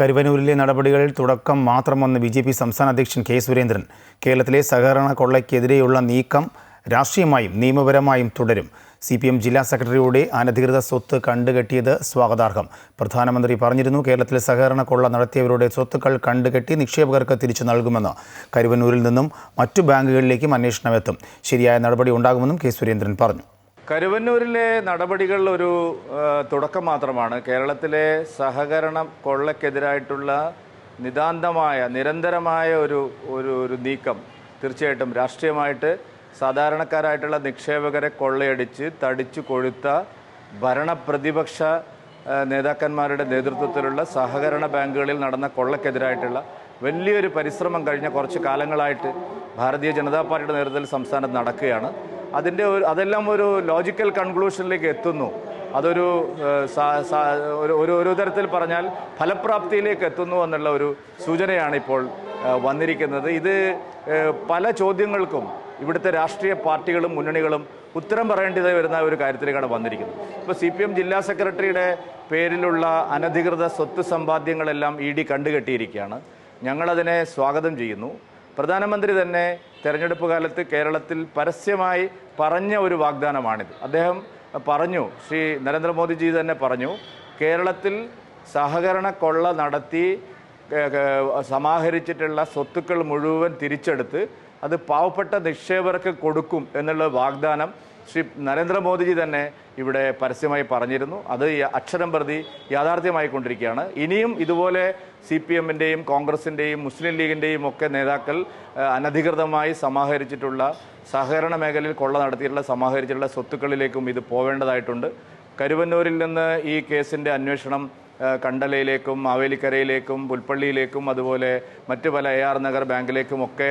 കരുവനൂരിലെ നടപടികളിൽ തുടക്കം മാത്രമെന്ന് B J P സംസ്ഥാന അധ്യക്ഷൻ കെ സുരേന്ദ്രൻ. കേരളത്തിലെ സഹകരണ കൊള്ളയ്ക്കെതിരെയുള്ള നീക്കം രാഷ്ട്രീയമായും നിയമപരമായും തുടരും. സി പി എം ജില്ലാ സെക്രട്ടറിയുടെ അനധികൃത സ്വത്ത് കണ്ടുകെട്ടിയത് സ്വാഗതാർഹം. പ്രധാനമന്ത്രി പറഞ്ഞിരുന്നു കേരളത്തിലെ സഹകരണ കൊള്ള നടത്തിയവരുടെ സ്വത്തുക്കൾ കണ്ടുകെട്ടി നിക്ഷേപകർക്ക് തിരിച്ചു നൽകുമെന്ന്. കരുവന്നൂരിൽ നിന്നും മറ്റു ബാങ്കുകളിലേക്കും അന്വേഷണം എത്തും. ശരിയായ നടപടി ഉണ്ടാകുമെന്നും കെ സുരേന്ദ്രൻ പറഞ്ഞു. കരുവന്നൂരിലെ നടപടികൾ ഒരു തുടക്കം മാത്രമാണ്. കേരളത്തിലെ സഹകരണ കൊള്ളക്കെതിരായിട്ടുള്ള നിതാന്തമായ നിരന്തരമായ ഒരു ഒരു ഒരു നീക്കം തീർച്ചയായിട്ടും രാഷ്ട്രീയമായിട്ട് സാധാരണക്കാരായിട്ടുള്ള നിക്ഷേപകരെ കൊള്ളയടിച്ച് തടിച്ചു കൊഴുത്ത ഭരണപ്രതിപക്ഷ നേതാക്കന്മാരുടെ നേതൃത്വത്തിലുള്ള സഹകരണ ബാങ്കുകളിൽ നടന്ന കൊള്ളക്കെതിരായിട്ടുള്ള വലിയൊരു പരിശ്രമം കഴിഞ്ഞ കുറച്ച് കാലങ്ങളായിട്ട് ഭാരതീയ ജനതാ പാർട്ടിയുടെ നേതൃത്വത്തിൽ സംസ്ഥാനത്ത് നടക്കുകയാണ്. അതിന്റെ ഒരു അതെല്ലാം ഒരു ലോജിക്കൽ കൺക്ലൂഷനിലേക്ക് എത്തുന്നു. അതൊരു ഒരു ഒരു തരത്തിൽ പറഞ്ഞാൽ ഫലപ്രാപ്തിയിലേക്ക് എത്തുന്നു എന്നുള്ള ഒരു സൂചനയാണ് ഇപ്പോൾ വന്നിരിക്കുന്നത്. ഇത് പല ചോദ്യങ്ങൾക്കും ഇവിടുത്തെ രാഷ്ട്രീയ പാർട്ടികളും മുന്നണികളും ഉത്തരം പറയേണ്ടതായി വരുന്ന ഒരു കാര്യത്തിലേക്കാണ് വന്നിരിക്കുന്നത്. ഇപ്പോൾ സി പി എം ജില്ലാ സെക്രട്ടറിയുടെ പേരിലുള്ള അനധികൃത സ്വത്ത് സമ്പാദ്യങ്ങളെല്ലാം ഇ ഡി കണ്ടുകെട്ടിയിരിക്കുകയാണ്. ഞങ്ങളതിനെ സ്വാഗതം ചെയ്യുന്നു. പ്രധാനമന്ത്രി തന്നെ തെരഞ്ഞെടുപ്പ് കാലത്ത് കേരളത്തിൽ പരസ്യമായി പറഞ്ഞ ഒരു വാഗ്ദാനമാണിത്. അദ്ദേഹം പറഞ്ഞു ശ്രീ നരേന്ദ്രമോദിജി തന്നെ പറഞ്ഞു കേരളത്തിൽ സഹകരണ കൊള്ള നടത്തി സമാഹരിച്ചിട്ടുള്ള സ്വത്തുക്കൾ മുഴുവൻ തിരിച്ചെടുത്ത് അത് പാവപ്പെട്ട നിക്ഷേപകർക്ക് കൊടുക്കും എന്നുള്ള വാഗ്ദാനം ശ്രീ നരേന്ദ്രമോദിജി തന്നെ ഇവിടെ പരസ്യമായി പറഞ്ഞിരുന്നു. അത് അക്ഷരം പ്രതി യാഥാർത്ഥ്യമായിക്കൊണ്ടിരിക്കുകയാണ് ഇനിയും ഇതുപോലെ സി പി എമ്മിന്റെയും കോൺഗ്രസിന്റെയും മുസ്ലിം ലീഗിന്റെയും ഒക്കെ നേതാക്കൾ അനധികൃതമായി സമാഹരിച്ചിട്ടുള്ള സഹകരണ മേഖലയിൽ കൊള്ള നടത്തിയിട്ടുള്ള സമാഹരിച്ചിട്ടുള്ള സ്വത്തുക്കളിലേക്കും ഇത് പോവേണ്ടതായിട്ടുണ്ട്. കരുവന്നൂരിൽ നിന്ന് ഈ കേസിന്റെ അന്വേഷണം കണ്ടലയിലേക്കും മാവേലിക്കരയിലേക്കും പുൽപ്പള്ളിയിലേക്കും അതുപോലെ മറ്റു പല എ ആർ നഗർ ബാങ്കിലേക്കും ഒക്കെ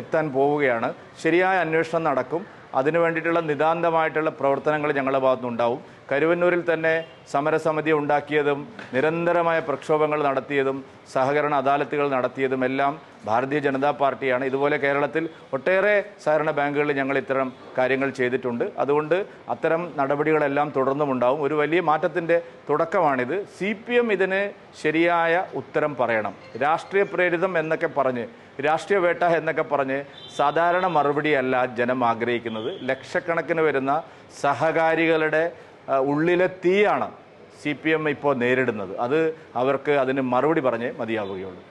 എത്താൻ പോവുകയാണ്. ശരിയായ അന്വേഷണം നടക്കും. അതിനു വേണ്ടിയിട്ടുള്ള നിതാന്തമായിട്ടുള്ള പ്രവർത്തനങ്ങൾ ഞങ്ങളുടെ ഭാഗത്തുനിന്നുണ്ടാവും. കരുവന്നൂരിൽ തന്നെ സമരസമിതി ഉണ്ടാക്കിയതും നിരന്തരമായ പ്രക്ഷോഭങ്ങൾ നടത്തിയതും സഹകരണ അദാലത്തുകൾ നടത്തിയതും എല്ലാം ഭാരതീയ ജനതാ പാർട്ടിയാണ്. ഇതുപോലെ കേരളത്തിൽ ഒട്ടേറെ സഹകരണ ബാങ്കുകളിൽ ഞങ്ങൾ ഇത്തരം കാര്യങ്ങൾ ചെയ്തിട്ടുണ്ട്. അതുകൊണ്ട് അത്തരം നടപടികളെല്ലാം തുടർന്നും ഉണ്ടാവും ഒരു വലിയ മാറ്റത്തിന്റെ തുടക്കമാണിത്. സി പി എം ഇതിന് ശരിയായ ഉത്തരം പറയണം. രാഷ്ട്രീയ പ്രേരിതം എന്നൊക്കെ പറഞ്ഞ് രാഷ്ട്രീയ വേട്ട എന്നൊക്കെ പറഞ്ഞ് സാധാരണ മറുപടിയല്ല ജനം ആഗ്രഹിക്കുന്നത്. ലക്ഷക്കണക്കിന് വരുന്ന സഹകാരികളുടെ ഉള്ളിലെ തീയാണ് സി പി എം ഇപ്പോൾ നേരിടുന്നത്. അത് അവർക്ക് അതിന് മറുപടി പറഞ്ഞേ മതിയാവുകയുള്ളൂ.